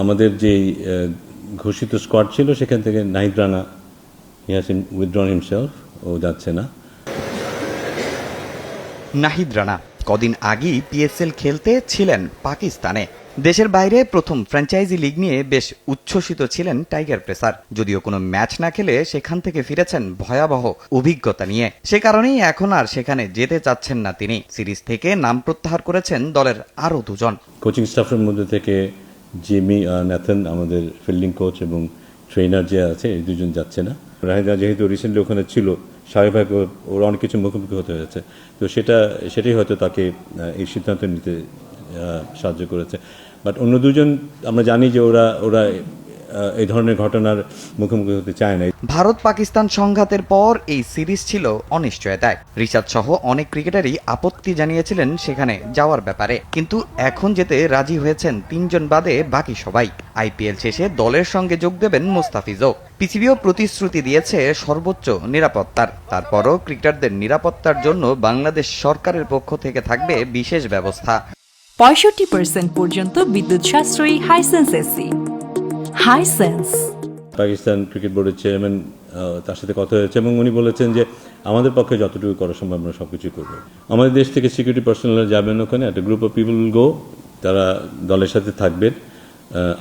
আমাদের যে ঘোষিত স্কোয়াড ছিল সেখান থেকে Nahid Rana he has withdrawn himself ও যাচ্ছে না। নাহিদ রানা কদিন আগেই পিএসএল খেলতে ছিলেন পাকিস্তানে। দেশের বাইরে প্রথম ফ্র্যাঞ্চাইজি লিগ নিয়ে বেশ উচ্ছ্বসিত ছিলেন টাইগার প্রেসার যদিও কোনো ম্যাচ না খেলে সেখান থেকে ফিরেছেন ভয়াবহ অভিজ্ঞতা নিয়ে। সে কারণেই এখন আর সেখানে যেতে চাচ্ছেন না তিনি। সিরিজ থেকে নাম প্রত্যাহার করেছেন দলের আরও দুজন। কোচিং স্টাফের মধ্যে থেকে জিমি ন্যাথন আমাদের ফিল্ডিং কোচ এবং ট্রেনার যে আছে, এই দুজন যাচ্ছে না। রাহিদা যেহেতু রিসেন্টলি ওখানে ছিল, স্বাভাবিক ওর অনেক কিছু মুখোমুখি হতে হয়েছে। তো সেটা, সেটাই হয়তো তাকে এই সিদ্ধান্ত নিতে সাহায্য করেছে। বাট অন্য দুজন, আমরা জানি যে ওরা ওরা এই ধরনের ঘটনার মুখোমুখি হতে চায় না ভারত পাকিস্তান সংঘাতের পর এই সিরিজ ছিল অনিশ্চয়তায়। রিচার্ড সহ অনেক ক্রিকেটারই আপত্তি জানিয়েছিলেন সেখানে যাওয়ার ব্যাপারে। কিন্তু এখন যেতে রাজি হয়েছেন তিনজন বাদে বাকি সবাই। আইপিএল শেষে দলের সঙ্গে যোগ দেবেন মুস্তাফিজও। পিসিবিও প্রতিশ্রুতি দিয়েছে সর্বোচ্চ নিরাপত্তার। তারপরও ক্রিকেটারদের নিরাপত্তার জন্য বাংলাদেশ সরকারের পক্ষ থেকে থাকবে বিশেষ ব্যবস্থা। পঁয়ষট্টি পার্সেন্ট পর্যন্ত বিদ্যুৎ সাশ্রয়ী Hisense AC Hisense Pakistan cricket বোর্ডের চেয়ারম্যান তার সাথে কথা হয়েছে এবং উনি বলেছেন যে আমাদের পক্ষে যতটুকু করা সম্ভব আমরা সব কিছুই করব। আমাদের দেশ থেকে সিকিউরিটি পার্সোনাল যাবেন ওখানে, একটা গ্রুপ অফ পিপল গো তারা দলের সাথে থাকবেন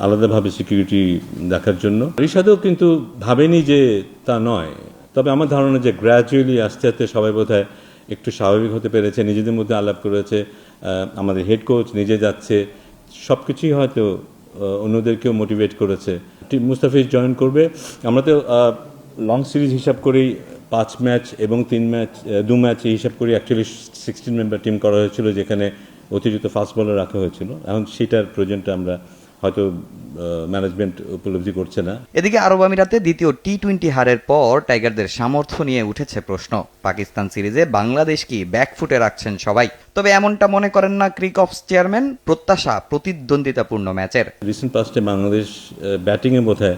আলাদাভাবে সিকিউরিটি দেখার জন্য। রিশাদও কিন্তু ভাবেনি যে তা নয়। তবে আমার ধারণা যে গ্র্যাজুয়ালি আস্তে আস্তে সবাই বোধহয় একটু স্বাভাবিক হতে পেরেছে, নিজেদের মধ্যে আলাপ করেছে আমাদের হেড কোচ নিজে যাচ্ছে সব কিছুই হয়তো অন্যদেরকেও মোটিভেট করেছে। মুস্তাফিজ জয়েন করবে। আমরা তো লং সিরিজ হিসাব করেই পাঁচ ম্যাচ এবং তিন ম্যাচ দু ম্যাচ এই হিসাব করে অ্যাকচুয়ালি সিক্সটিন মেম্বার টিম করা হয়েছিল, যেখানে অতিরিক্ত ফাস্ট বলার রাখা হয়েছিল। এখন সেটার প্রয়োজনটা আমরা হয়তো ম্যানেজমেন্ট উপলব্ধি করছে না। এদিকে আরব আমিরাতে দ্বিতীয় টি টোয়েন্টি হারের পর টাইগারদের সামর্থ্য নিয়ে উঠেছে প্রশ্ন। পাকিস্তান সিরিজে বাংলাদেশ কি ব্যাকফুটে রাখছেন সবাই? তবে এমনটা মনে করেন না ক্রিক অফস চেয়ারম্যান প্রত্যাশা প্রতিদ্বন্দ্বিতাপূর্ণ ম্যাচের। রিসেন্ট পাস্টে বাংলাদেশ ব্যাটিংয়ে বোধ হয়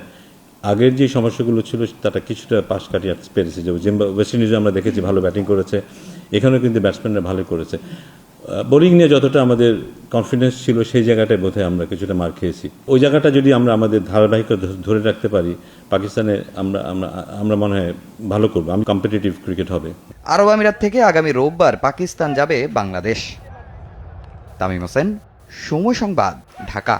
আগের যে সমস্যাগুলো ছিল তাটা কিছুটা পাশ কাটিয়ে পেরেছে। যে ওয়েস্ট ইন্ডিজে আমরা দেখেছি ভালো ব্যাটিং করেছে। এখানেও কিন্তু ব্যাটসম্যানরা ভালো করেছে। বোলিং নিয়ে যতটা আমাদের কনফিডেন্স ছিল সেই জায়গাটায় বোধহয় আমরা কিছুটা মার খেয়েছি। ওই জায়গাটা যদি আমরা আমাদের ধারাবাহিকতা ধরে রাখতে পারি পাকিস্তানে আমরা আমরা আমরা মনে হয় ভালো করব। আমি কম্পিটিটিভ ক্রিকেট হবে। আরব আমিরাত থেকে আগামী রোববার পাকিস্তান যাবে বাংলাদেশ। তামিম হোসেন, সময় সংবাদ, ঢাকা।